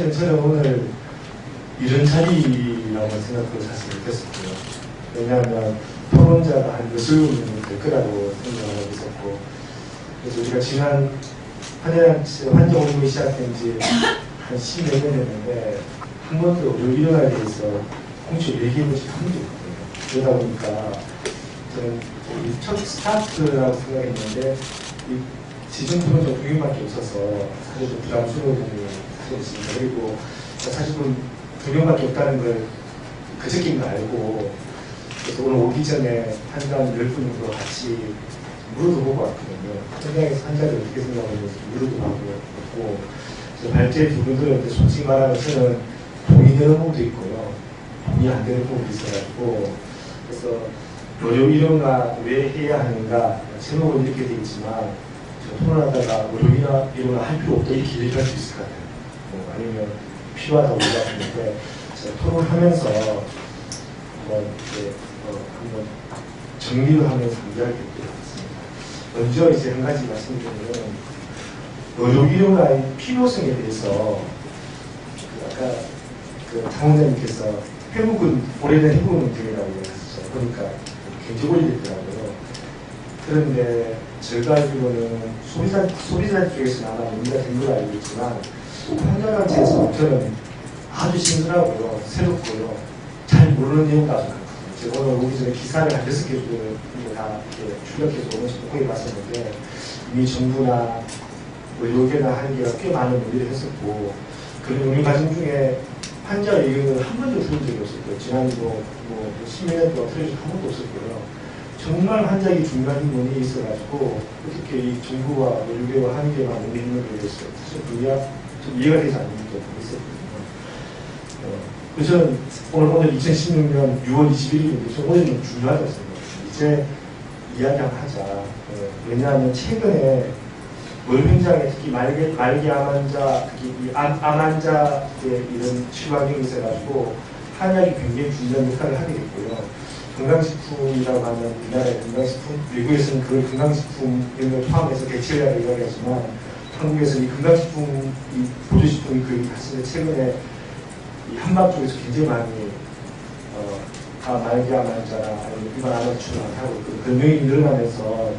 사실은 저는 오늘 이런 자리라고 생각을 사실 못했었고요. 왜냐하면 토론자가 한 몇십 명될 거라고 생각하고 있었고, 그래서 우리가 지난 환자 오름이 시작된 지한 십몇 년 됐는데, 한 번도 의료 일어나에 대해서 공식 얘기해본 적이 한 번도 없거든요. 그러다 보니까 저는 이첫 스타트라고 생각했는데, 이 지금 보면 좀 두명밖에 없어서 사실 좀 부담스러운 부분이 사실 있습니다. 그리고 사실 좀두 명밖에 없다는 걸 그저께인 거 알고 그래서 오늘 오기 전에 한단 열 분으로 같이 물어도 보고 왔거든요. 현장에서 환자를 어떻게 생각하는지 물어도 하고 있고 발제 두 분들은 이제 솔직히 말하면 저는 동의되는 부분도 있고요. 동의 안 되는 부분도 있어가지고 그래서 의료 일원가 왜 해야 하는가 제목은 이렇게 되어 있지만 저 토론하다가 의료 일원가 할 필요 없다 이렇게 얘기할 수 있을 것 같아요. 뭐 아니면 필요하다고 얘기하는데 제가 토론하면서 한번 이제 어, 한번 정리를 하면서 준비할 게 있습니다. 먼저 이제 한 가지 말씀드리면 일원가의 필요성에 대해서 그 아까 그 당원자님께서 회복은 오래된 회복은 되라고 얘기하셨죠. 그러니까 굉장히 오래됐더라고요. 그런데 제가 알기로는 소비자, 소비자 쪽에서는 아마 문제가 된 걸로 알고 있지만 환자단체에서 저는 아주 신선하고요, 새롭고요, 잘 모르는 아주 많거든요. 제가 오늘 오기 전에 기사를 한 여섯 개 정도 다 이렇게 출력해서 오늘 보고 봤었는데 이미 정부나 뭐 의료계나 하는 게 꽤 많은 논의를 했었고 그런 논의 과정 중에 환자 의견을 한 번도 들은 적이 없었고요. 지난도 뭐 10년 동안 틀어진 한 번도 없었고요. 정말 환자에게 중요한 논의에 있어가지고 어떻게 이 정부와 의료계와 하는 게만 논의하는 거에 대해서 사실 분야 좀 이해가 되지 않는 게 있었거든요. 어, 그래서 오늘 오늘 2016년 6월 21일인데 저 오늘 좀 중요하다고 생각합니다. 이제 이야기 한번 하자. 어, 왜냐하면 최근에 월병장에 특히 말기, 말기 암 환자, 특히 이 암, 암 환자의 이런 치료 환경이 있어가지고 한약이 굉장히 중요한 역할을 하게 됐고요. 건강식품이라고 하면 우리나라의 건강식품, 미국에서는 그걸 건강식품 이런 걸 포함해서 대체라고 이야기하지만 한국에서 이 건강식품, 이 보조식품이 그 사실 최근에 이 한방 쪽에서 굉장히 많이 어, 아, 말기암 환자나 아니면 일반 암 환자를 하고 있고 그 명이 늘어나면서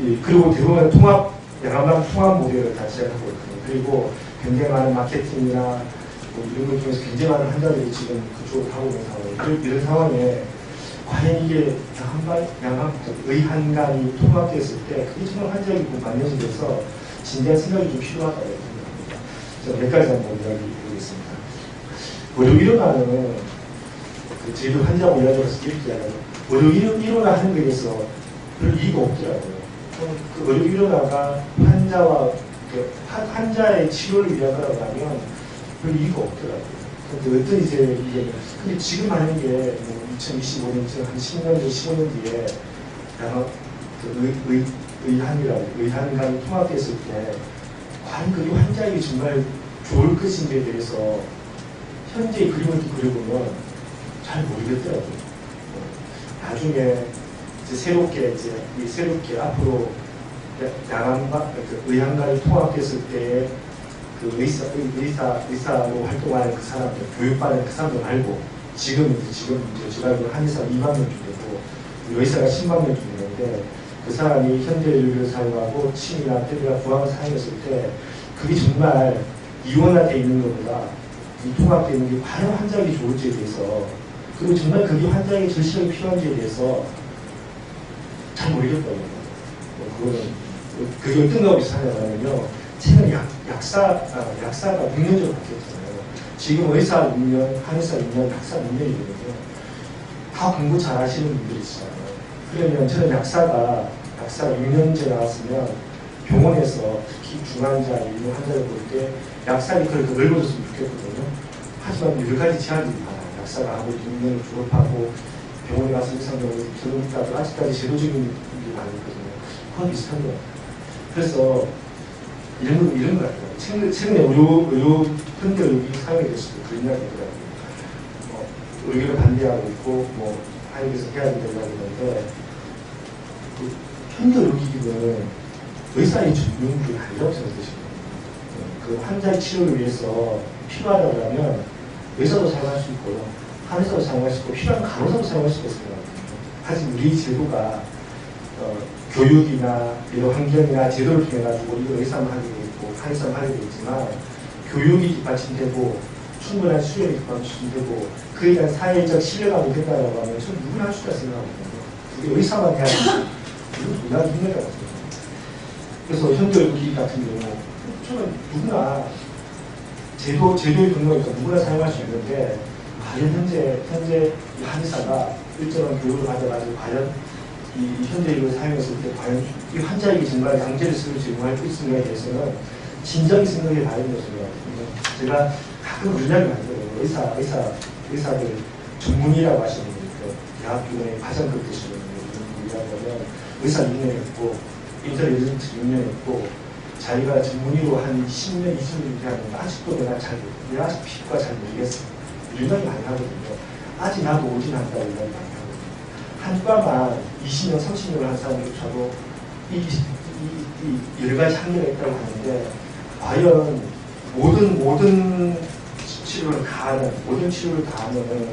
이, 그리고 대부분 통합, 양암방 통합 모델을 다 시작하고 있거든요. 그리고 굉장히 많은 마케팅이나 뭐 이런 걸 통해서 굉장히 많은 환자들이 지금 그쪽으로 가고 있는 상황이에요. 이런 상황에 과연 이게 양암방, 양암, 의한강이 통합됐을 때 그게 정말 만연이 돼서 진지한 생각이 좀 필요하다고 생각합니다. 제가 몇 가지 한번 이야기 드리겠습니다. 의료 일어나는 그 제도 환자하고 이야기해서 이렇게 이야기하죠. 의료 일어- 일어나 하는 거에 대해서 별 이유가 없더라고요. 그 의료 일어나가 환자와 그 환- 환자의 치료를 위하다고 하면 별 이유가 없더라고요. 근데 어떤 이제 이게 근데 지금 하는 게뭐 2025년 한 10년 전 15년 뒤에 아마 그 의, 의, 의한이라고 의한감이 통합됐을 때 과연 그게 환자에게 정말 좋을 것인지에 대해서 현재의 그림을 또 그려보면 잘 모르겠더라고요. 어, 나중에 이제 새롭게 이제 이 새롭게 앞으로 양암과 그 의학과를 통합됐을 때의 그 의사, 의- 의사, 의사로 활동하는 그 사람들, 교육받는 그 사람들 말고 지금 지금 이제 제가 알기로 한의사 2만 명 되고 의사가 10만 명 되는데 그 사람이 현대 의료를 사용하고 침이나 폐비나 부항을 사용했을 때 그게 정말 이원화되어 있는 것보다 이 통합되어 있는 게 과연 환자에게 좋을지에 대해서 그리고 정말 그게 환자에게 절실하게 필요한지에 대해서 잘 모르겠다고요. 뭐 그거는 그게 거하고 비슷하냐면요. 최근 약, 약사, 아, 약사가 6년제로 바뀌었잖아요. 지금 의사 6년, 한의사 6년, 약사 6년이거든요. 다 공부 잘 하시는 분들이시잖아요. 그러면 저는 약사가, 약사가 6년제 나왔으면 병원에서 특히 중환자, 일반 환자를 볼 때 약사가 그걸 더 넓어졌으면 좋겠거든요. 하지만 여러 가지 제한들이 많아요. 약사가 아무리 6년을 졸업하고 병원에 가서 의사병원을 들어오니까도 아직까지 제도적인 분들이 많이 있거든요. 그건 비슷한 것 같아요. 그래서 이런 거, 이런 거 같아요. 최근에, 최근에 의료, 의료, 현대 의료기 사용이 때 그런 이야기 하더라고요. 어, 의료를 반대하고 있고, 뭐, 한국에서 해야 된다고 하는데, 그, 현대 의료기기는 의사의 전문이 아니라고 생각되시거든요. 그 환자의 치료를 위해서 필요하다고 하면 의사도 사용할 수 있고요. 한의사도 사용할 수 있고 필요한 간호사도 사용할 수 있습니다. 하지만 우리 제도가 어, 교육이나 이런 환경이나 제도를 통해 가지고 이거 의사만 하게 돼 있고 한의사만 하게 돼 있지만 교육이 뒷받침되고 충분한 수련이 뒷받침되고 그에 대한 사회적 신뢰감이 된다고 하면 저는 누구나 할 수가 생각하거든요. 그게 의사만 해야. 이건 누구나 힘들다고 생각합니다. 그래서 현대의료기 같은 경우 저는 누구나 제도 제도의 근거니까 누구나 사용할 수 있는데 과연 현재 현재 이 한의사가 일정한 교육을 받아가지고 과연 이 현대의료를 사용했을 때 과연 이 환자에게 정말 강제를 쓰를 제공할 수 있음에 대해서는 진정이 생각해 봐야 된다고 생각합니다. 제가 가끔 의견이 많거든요. 의사 의사 의사들 전문의라고 하시는 분들 그 대학교에 과장급 되시는 분들 의사 6년 했고 인터넷 에전트 6년 했고 자기가 전문의로 한 10년, 20년 이렇게 하는데 아직도 내가 잘, 내가 아직 피부가 잘 모르겠어. 이런 이야기 많이 하거든요. 아직 나도 오진 않다고 이야기 하거든요. 한과만 20년, 30년을 한 사람조차도 이, 이, 이, 이 여러 가지 한계가 있다고 하는데 과연 모든, 모든 치료를 다 하는, 모든 치료를 다 하면은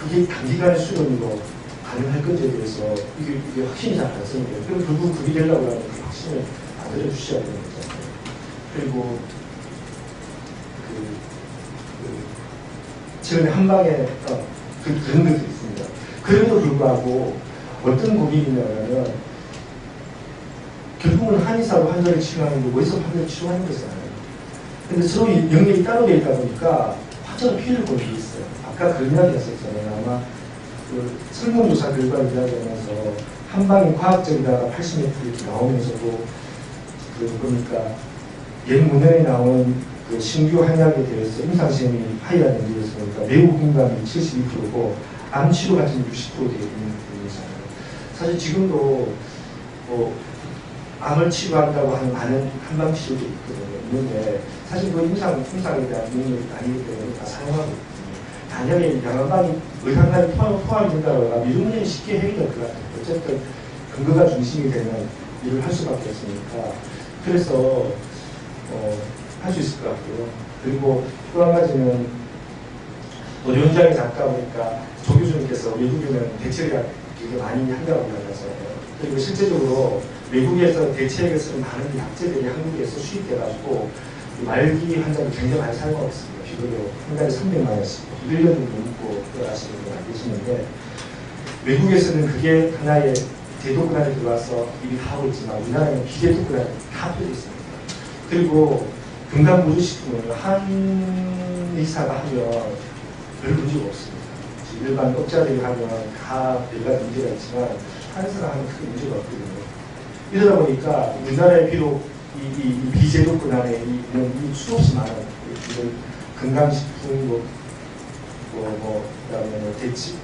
그게 단기간의 수련으로 가능할 건지에 대해서 이게, 이게 확신이 잘 안 서는 거예요. 그럼 결국 그게 되려고 하면 그 확신을 만들어 주셔야 되는 거잖아요. 그리고 그, 그 최근에 한방에 어, 그, 그런 것도 있습니다. 그럼에도 불구하고 어떤 고민이냐면 결국은 한의사로 환자를 치료하는 거고 어디서 환자를 치료하는 거잖아요. 근데 서로 영역이 따로 되어 있다 보니까 환자가 피해를 보는 게 있어요. 아까 그런 이야기 했었잖아요. 아마 그 설문조사 결과를 이야기하면서 한방이 과학적이다가 80m 이렇게 나오면서도 그 보니까 옛 문헌에 나온 그 신규 한약에 대해서 임상시험이 하이한 연구에서 보니까 매우 공감이 72%고 암치료 같은 60% 되어 있는 부분이잖아요. 사실 지금도 뭐 암을 치료한다고 하는 많은 한방 치료도 있거든요. 있는데 사실 그 임상 임상에 대한 능력이 아니기 때문에 다 사용하고 있거든요. 만약에 양한방이 의상관이 포함, 하면 이런 문제는 쉽게 해결될 것 같아요. 어쨌든 근거가 중심이 되는 일을 할 수밖에 없으니까 그래서 어, 할 수 있을 것 같고요. 그리고 또 한 가지는 우리 현장에 잠깐 보니까 조 교수님께서 외국에는 대체가 되게 많이 한다고 이야기하잖아요. 그리고 실제적으로 외국에서 대체액을 쓰는 많은 약제들이 한국에서 수입돼가지고 이 말기 환자를 굉장히 많이 사용하고 있습니다. 비교로 한 달에 300만 원씩 1년 정도 먹고 들어가시는 분이 안 계시는데 외국에서는 그게 하나의 제도권 안에 들어와서 이미 다 하고 있지만 우리나라는 안에 다 퍼져 있습니다. 그리고 건강보조식품을 한 의사가 하면 별 문제가 없습니다. 일반 업자들이 하면 다 가지 문제가 있지만 한 의사가 하면 크게 문제가 없거든요. 이러다 보니까 우리나라에 비록 이, 이, 이 비제도권 안에 이, 이런 이 수없이 많은 이런 건강식품, 뭐, 뭐, 뭐, 그 다음에 뭐 대치,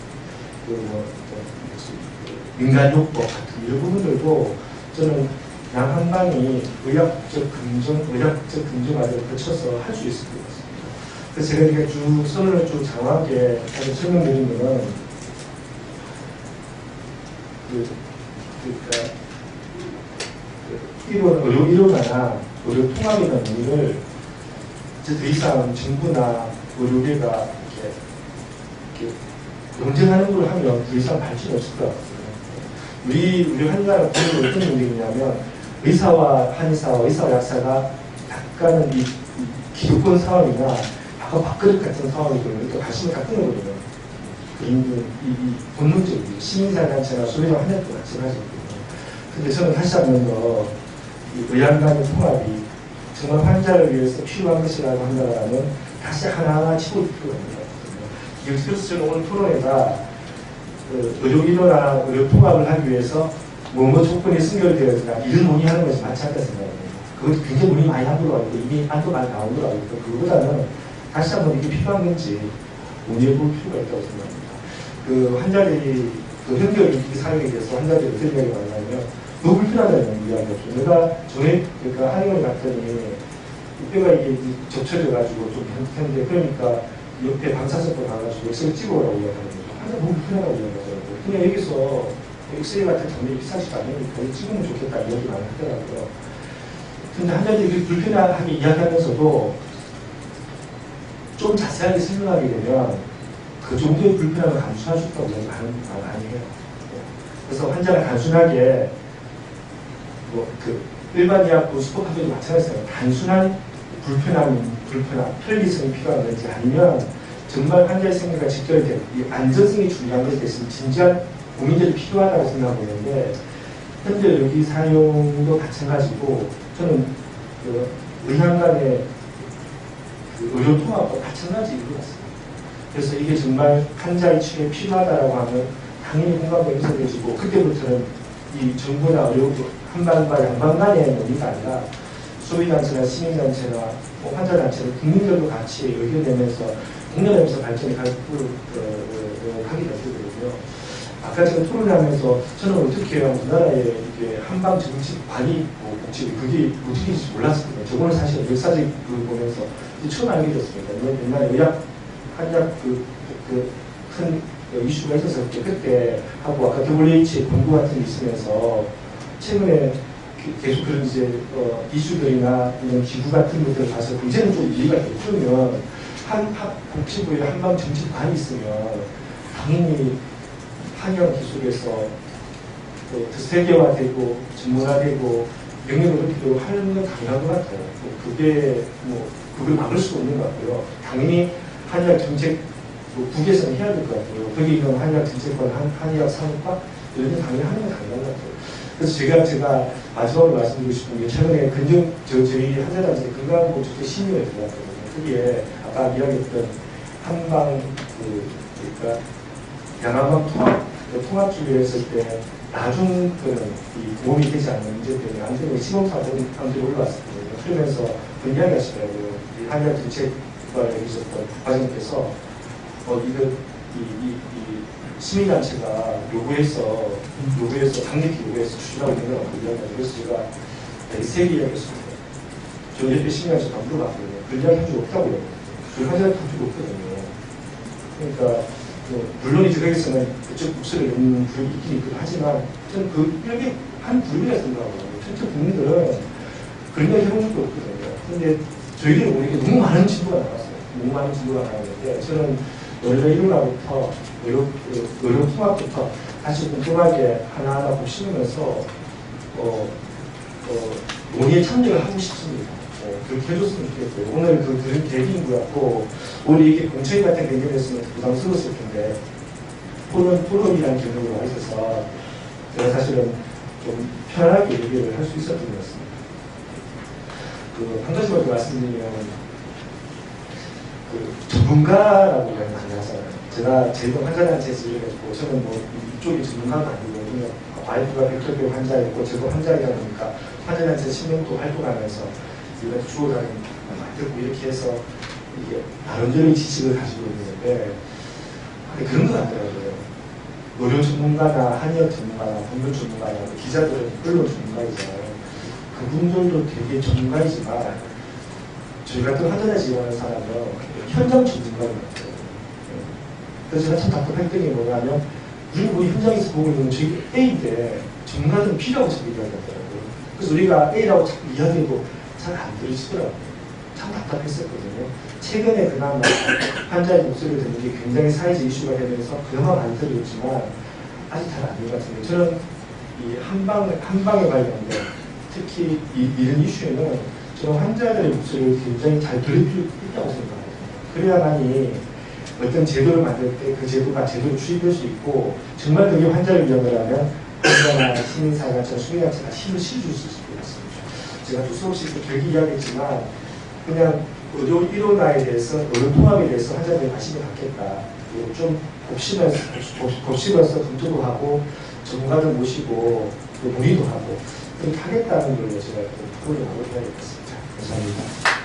그 뭐, 또 뭐지, 그 민간요법 같은 이런 부분들도 저는 양한방이 의학적 긍정, 의학적 긍정 과정을 거쳐서 할 수 있을 것 같습니다. 제가 이렇게 쭉 선을 쭉 장황하게 하게 설명드린 거는 그, 그러니까 그 이론, 의료 이론이나 의료 통합이라는 의미를 이제 더 이상 정부나 의료계가 이렇게, 이렇게 논쟁하는 걸 하면 더 이상 발전이 없을 것 같아요. 우리 우리 한나라 보는 어떤 문제냐면 의사와 한의사와 의사와 약사가 약간은 이, 이 기득권 상황이나 약간 밥그릇 같은 상황이 되면 이렇게 관심을 갖는 거거든요. 그 인근 이, 이 본능적으로 시민사단체나 소비자 한약도 마찬가지거든요. 근데 저는 다시 한번 더 의학 간의 통합이 정말 환자를 위해서 필요한 것이라고 한다면 다시 하나하나 치고 것 같거든요. 그래서 저는 오늘 토론회가 그 의료기도나 의료 통합을 하기 위해서 뭐뭐 조건이 승결되어야 이런 논의하는 것이 많지 않다 생각합니다. 그것도 굉장히 논의 많이 한 걸로 알고 이미 안도 많이 나온 걸로 알고 있고 그거보다는 다시 한번 이게 필요한 건지 논의해 볼 필요가 있다고 생각합니다. 그 환자들이 그 현대의료기기 사용에 대해서 환자들이 어떻게 생각이 많냐면 너무 불편하다는 이야기였죠. 내가 전에 그러니까 한의원 갔더니 뼈가 이게 접쳐져가지고 좀 현대 그러니까 옆에 방사선도 가가지고 엑스를 찍어오라고 이야기하는 거죠. 항상 너무 불편하다고 이야기하더라고요. 그냥 여기서 엑스레이 같은 장비 비싸지도 않으니까 이거 찍으면 좋겠다 이야기 많이 하더라고요. 근데 환자들이 불편하게 이야기하면서도 좀 자세하게 설명하게 되면 그 정도의 불편함을 감수할 수 있다고 많은 말 많이 해요. 그래서 환자가 단순하게 뭐 그 일반 의학부 슈퍼카드도 마찬가지예요. 단순한 불편함, 불편함, 편리성이 필요한 건지 아니면 정말 환자의 생명과 직결된 이 안전성이 중요한 것에 대해서 진지한 고민들이 필요하다고 생각하고 있는데 현재 여기 사용도 마찬가지고 저는 그그 의료 통합과 마찬가지 이것 같습니다. 그래서 이게 정말 환자의 치료에 필요하다라고 하면 당연히 공감도 형성해지고 그때부터는 이 정부나 의료 한반과 양반 간의 논의가 아니라 소비단체나 시민단체나 뭐 환자단체를 국민들도 같이 의견내면서 공론하면서 발전이 갈, 그, 그. 아까 제가 토론하면서 저는 어떻게 우리나라에 이게 한방 정치관이 있고 복지 그게 어떻게인지 몰랐습니다. 저거는 사실 역사적 그 보면서 처음 알게 됐습니다. 옛날에 의학 한약 그, 그 큰 이슈가 있어서 그때, 하고 아까 WHO 공부 같은 게 있으면서 최근에 그- 계속 그런 이제 어, 이슈들이나 이런 기구 같은 것들을 봐서 이제는 좀 이해가 그러면 한, 한 복지부에 한방 정치관이 있으면 당연히 한의원 기술에서 또 세계화되고 전문화되고 영역을 넓히려고 하는 건 당연한 것 같아요. 뭐 그게 뭐 그걸 막을 수가 없는 것 같고요. 당연히 한의학 정책 뭐 국에서는 해야 될 것 같고요. 거기 있는 한의학 정책관, 한, 한의학 산업과 이런 게 당연히 하는 건 당연한 것 같아요. 그래서 제가 제가 마지막으로 말씀드리고 싶은 게 최근에 근정 저 저희 한의단체 건강보조제 심의에 들어갔거든요. 거기에 아까 이야기했던 한방 그 그러니까 양한방 통합 그 통합주의를 했을 때 나중 그런 이 도움이 되지 않는 문제 때문에 안되면 시범사들이 안들이 올라왔었거든요. 그러면서 그 이야기 하시더라고요. 이 한의학 정책과 여기셨던 과장님께서 어 이거 이, 이, 이 시민단체가 요구해서 요구해서 강력히 요구해서 추진하고 있는 건 이야기하죠. 그래서 제가 되게 세게 이야기했습니다. 저 옆에 시민단체 다 물어봤거든요. 그 이야기 한적 없다고요. 그 하자한 적 없거든요. 그러니까 뭐 물론 이제 거기서는 그쪽 목소리를 내는 분이 있긴 있기도 하지만 저는 그 일개 한 부분이라 생각하고 전체 국민들은 그런 이야기 해본 적도 없거든요. 근데 저희들이 보니까 너무 많은 진도가 나왔어요. 너무 많은 진도가 나왔는데 저는 원래 일문화부터 의료, 그 의료 통합부터 다시 꼼꼼하게 하나하나 보시면서 어, 어, 논의에 참여를 하고 싶습니다. 어, 그렇게 해줬으면 좋겠고요. 오늘 그 들은 계기인 것 같고, 오늘 이게 공청회 같은 개념이었으면 부담스러웠을 텐데, 토론, 토론이라는 개념으로 와 있어서, 제가 사실은 좀 편하게 얘기를 할 수 있었던 것 같습니다. 그, 한 가지만 더 말씀드리면, 그, 전문가라고 많이 하잖아요. 제가 제도 환자단체에서 일해가지고, 저는 뭐, 이쪽이 전문가가 아니고, 그냥 와이프가 백혈병 환자였고, 저도 환자이다 보니까, 환자단체 10년 또 활동하면서, 우리가 주어가는 만들고 이렇게 해서 이게 나름대로의 지식을 가지고 있는데 그런 것 같더라고요. 의료 전문가나 한의학 전문가나 법률 전문가나 기자들은 언론 전문가이잖아요. 그분들도 되게 전문가이지만 저희 같은 환자를 지원하는 사람은 현장 전문가인 것 같아요. 그래서 제가 참 답답했던 게 뭐냐면 우리 뭐 현장에서 보고 있는 저희 A인데 전문가들은 B라고 자꾸 이야기하더라고요. 그래서 우리가 A라고 자꾸 이야기해도 잘 안 들으시더라고요. 참 답답했었거든요. 최근에 그나마 환자의 목소리를 듣는 게 굉장히 사회적 이슈가 되면서 그나마 많이 들었지만 아직 잘안된것 같은데 저는 이 한방, 한방에 관련된 특히 이, 이런 이슈에는 저는 환자들의 목소리를 굉장히 잘 들을 필요 있다고 생각합니다. 그래야만이 어떤 제도를 만들 때 그 제도가 제대로 추입될 수 있고 정말 그게 환자를 위한 거라면 환자나 시민사회가 수행자체가 힘을 실어줄 수 있을 것 같습니다. 제가 또 수없이 또 길게 이야기했지만 그냥 의료 일원화에 대해서 의료 통합에 대해서 환자들이 관심을 갖겠다. 그리고 좀 곱씹어서, 곱- 곱씹어서 검토도 하고 전문가들 모시고 또 논의도 하고 그렇게 하겠다는 걸로 제가 또 토론을 하고 해야 되겠습니다. 감사합니다.